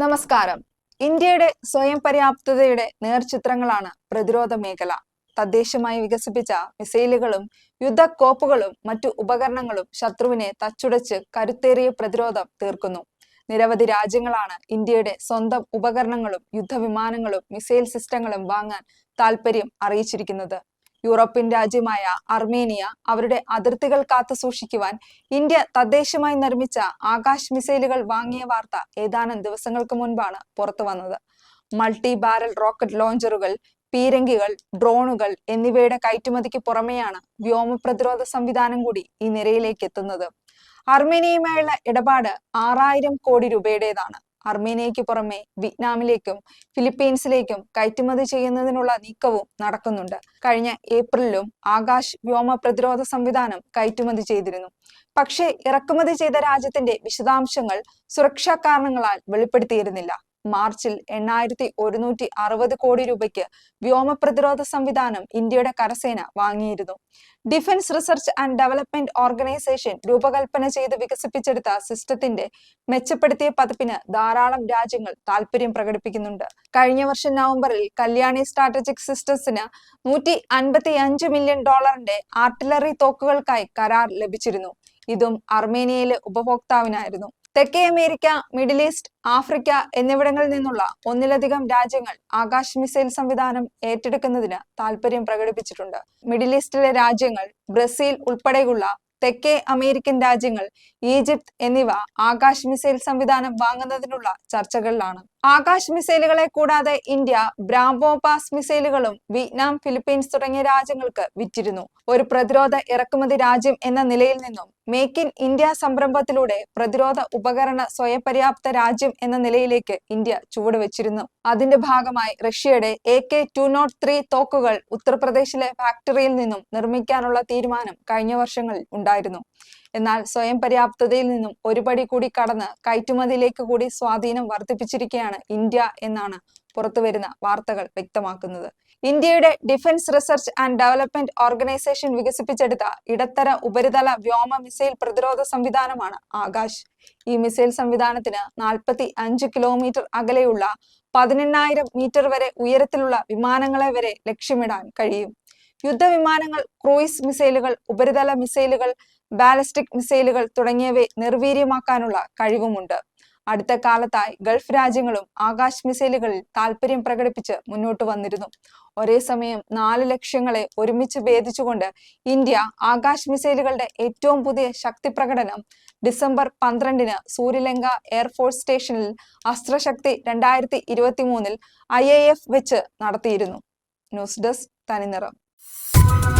നമസ്കാരം. ഇന്ത്യയുടെ സ്വയം പര്യാപ്തതയുടെ നേർചിത്രങ്ങളാണ് പ്രതിരോധ മേഖല. തദ്ദേശമായി വികസിപ്പിച്ച മിസൈലുകളും യുദ്ധക്കോപ്പുകളും മറ്റു ഉപകരണങ്ങളും ശത്രുവിനെ തച്ചുടച്ച് കരുത്തേറിയ പ്രതിരോധം തീർക്കുന്നു. നിരവധി രാജ്യങ്ങളാണ് ഇന്ത്യയുടെ സ്വന്തം ഉപകരണങ്ങളും യുദ്ധവിമാനങ്ങളും മിസൈൽ സിസ്റ്റങ്ങളും വാങ്ങാൻ താൽപര്യം അറിയിച്ചിരിക്കുന്നത്. യൂറോപ്യൻ രാജ്യമായ അർമേനിയ അവരുടെ അതിർത്തികൾ കാത്തു സൂക്ഷിക്കുവാൻ ഇന്ത്യ തദ്ദേശമായി നിർമ്മിച്ച ആകാശ് മിസൈലുകൾ വാങ്ങിയ വാർത്ത ഏതാനും ദിവസങ്ങൾക്ക് മുൻപാണ് പുറത്തു വന്നത്. മൾട്ടി ബാരൽ റോക്കറ്റ് ലോഞ്ചറുകൾ പീരങ്കികൾ ഡ്രോണുകൾ എന്നിവയുടെ കയറ്റുമതിക്ക് പുറമെയാണ് വ്യോമ പ്രതിരോധ സംവിധാനം കൂടി ഈ നിരയിലേക്ക് എത്തുന്നത്. അർമേനിയയുമായുള്ള ഇടപാട് ആറായിരം കോടി രൂപയുടേതാണ്. അർമേനിയയ്ക്ക് പുറമെ വിയറ്റ്നാമിലേക്കും ഫിലിപ്പീൻസിലേക്കും കയറ്റുമതി ചെയ്യുന്നതിനുള്ള നീക്കവും നടക്കുന്നുണ്ട്. കഴിഞ്ഞ ഏപ്രിലിലും ആകാശ് വ്യോമ പ്രതിരോധ സംവിധാനം കയറ്റുമതി ചെയ്തിരുന്നു. പക്ഷേ ഇറക്കുമതി ചെയ്ത രാജ്യത്തിന്റെ വിശദാംശങ്ങൾ സുരക്ഷാ കാരണങ്ങളാൽ വെളിപ്പെടുത്തിയിരുന്നില്ല. മാർച്ചിൽ എണ്ണായിരത്തി ഒരുന്നൂറ്റി അറുപത് കോടി രൂപയ്ക്ക് വ്യോമ പ്രതിരോധ സംവിധാനം ഇന്ത്യയുടെ കരസേന വാങ്ങിയിരുന്നു. Defence research and development organisation രൂപകൽപ്പന ചെയ്ത് വികസിപ്പിച്ചെടുത്ത സിസ്റ്റത്തിന്റെ മെച്ചപ്പെടുത്തിയ പതിപ്പിന് ധാരാളം രാജ്യങ്ങൾ താല്പര്യം പ്രകടിപ്പിക്കുന്നുണ്ട്. കഴിഞ്ഞ വർഷം നവംബറിൽ കല്യാണി സ്ട്രാറ്റജിക് സിസ്റ്റംസിന് നൂറ്റി അൻപത്തി അഞ്ച് മില്യൺ ഡോളറിന്റെ ആർട്ടിലറി തോക്കുകൾക്കായി കരാർ ലഭിച്ചിരുന്നു. ഇതും അർമേനിയയിലെ ഉപഭോക്താവിനായിരുന്നു. തെക്കേ അമേരിക്ക മിഡിൽ ഈസ്റ്റ് ആഫ്രിക്ക എന്നിവിടങ്ങളിൽ നിന്നുള്ള ഒന്നിലധികം രാജ്യങ്ങൾ ആകാശ് മിസൈൽ സംവിധാനം ഏറ്റെടുക്കുന്നതിന് താൽപര്യം പ്രകടിപ്പിച്ചിട്ടുണ്ട്. മിഡിൽ ഈസ്റ്റിലെ രാജ്യങ്ങൾ ബ്രസീൽ ഉൾപ്പെടെയുള്ള തെക്കേ അമേരിക്കൻ രാജ്യങ്ങൾ ഈജിപ്ത് എന്നിവ ആകാശ് മിസൈൽ സംവിധാനം വാങ്ങുന്നതിനുള്ള ചർച്ചകളിലാണ്. ആകാശ് മിസൈലുകളെ കൂടാതെ ഇന്ത്യ ബ്രാംബോ പാസ് മിസൈലുകളും വിയറ്റ്നാം ഫിലിപ്പീൻസ് തുടങ്ങിയ രാജ്യങ്ങൾക്ക് വിറ്റിരുന്നു. ഒരു പ്രതിരോധ ഇറക്കുമതി രാജ്യം എന്ന നിലയിൽ നിന്നും മേക്ക് ഇൻ ഇന്ത്യ സംരംഭത്തിലൂടെ പ്രതിരോധ ഉപകരണ സ്വയം പര്യാപ്ത രാജ്യം എന്ന നിലയിലേക്ക് ഇന്ത്യ ചുവടുവെച്ചിരുന്നു അതിന്റെ ഭാഗമായി റഷ്യയുടെ A K two nought three തോക്കുകൾ ഉത്തർപ്രദേശിലെ ഫാക്ടറിയിൽ നിന്നും നിർമ്മിക്കാനുള്ള തീരുമാനം കഴിഞ്ഞ വർഷങ്ങളിൽ ഉണ്ടായിരുന്നു. എന്നാൽ സ്വയം പര്യാപ്തതയിൽ നിന്നും ഒരുപടി കൂടി കടന്ന് കയറ്റുമതിയിലേക്ക് കൂടി സ്വാധീനം വർദ്ധിപ്പിച്ചിരിക്കുകയാണ് ഇന്ത്യ എന്നാണ് പുറത്തുവരുന്ന വാർത്തകൾ വ്യക്തമാക്കുന്നത്. ഇന്ത്യയുടെ defence research and development organisation വികസിപ്പിച്ചെടുത്ത ഇടത്തര ഉപരിതല വ്യോമ മിസൈൽ പ്രതിരോധ സംവിധാനമാണ് ആകാശ്. ഈ മിസൈൽ സംവിധാനത്തിന് നാൽപ്പത്തി അഞ്ച് കിലോമീറ്റർ അകലെയുള്ള പതിനെണ്ണായിരം മീറ്റർ വരെ ഉയരത്തിലുള്ള വിമാനങ്ങളെ വരെ ലക്ഷ്യമിടാൻ കഴിയും. യുദ്ധവിമാനങ്ങൾ ക്രൂയിസ് മിസൈലുകൾ ഉപരിതല മിസൈലുകൾ ബാലിസ്റ്റിക് മിസൈലുകൾ തുടങ്ങിയവയെ നിർവീര്യമാക്കാനുള്ള കഴിവുമുണ്ട്. അടുത്ത കാലത്തായി ഗൾഫ് രാജ്യങ്ങളും ആകാശ് മിസൈലുകളിൽ താല്പര്യം പ്രകടിപ്പിച്ച് മുന്നോട്ട് വന്നിരുന്നു. ഒരേ സമയം നാല് ലക്ഷ്യങ്ങളെ ഒരുമിച്ച് ഭേദിച്ചുകൊണ്ട് ഇന്ത്യ ആകാശ് മിസൈലുകളുടെ ഏറ്റവും പുതിയ ശക്തി പ്രകടനം ഡിസംബർ പന്ത്രണ്ടിന് സൂര്യലങ്ക എയർഫോഴ്സ് സ്റ്റേഷനിൽ അസ്ത്രശക്തി രണ്ടായിരത്തി ഇരുപത്തി മൂന്നിൽ ഐ എ എഫ് വെച്ച് നടത്തിയിരുന്നു. News desk Thaniniram. Thank you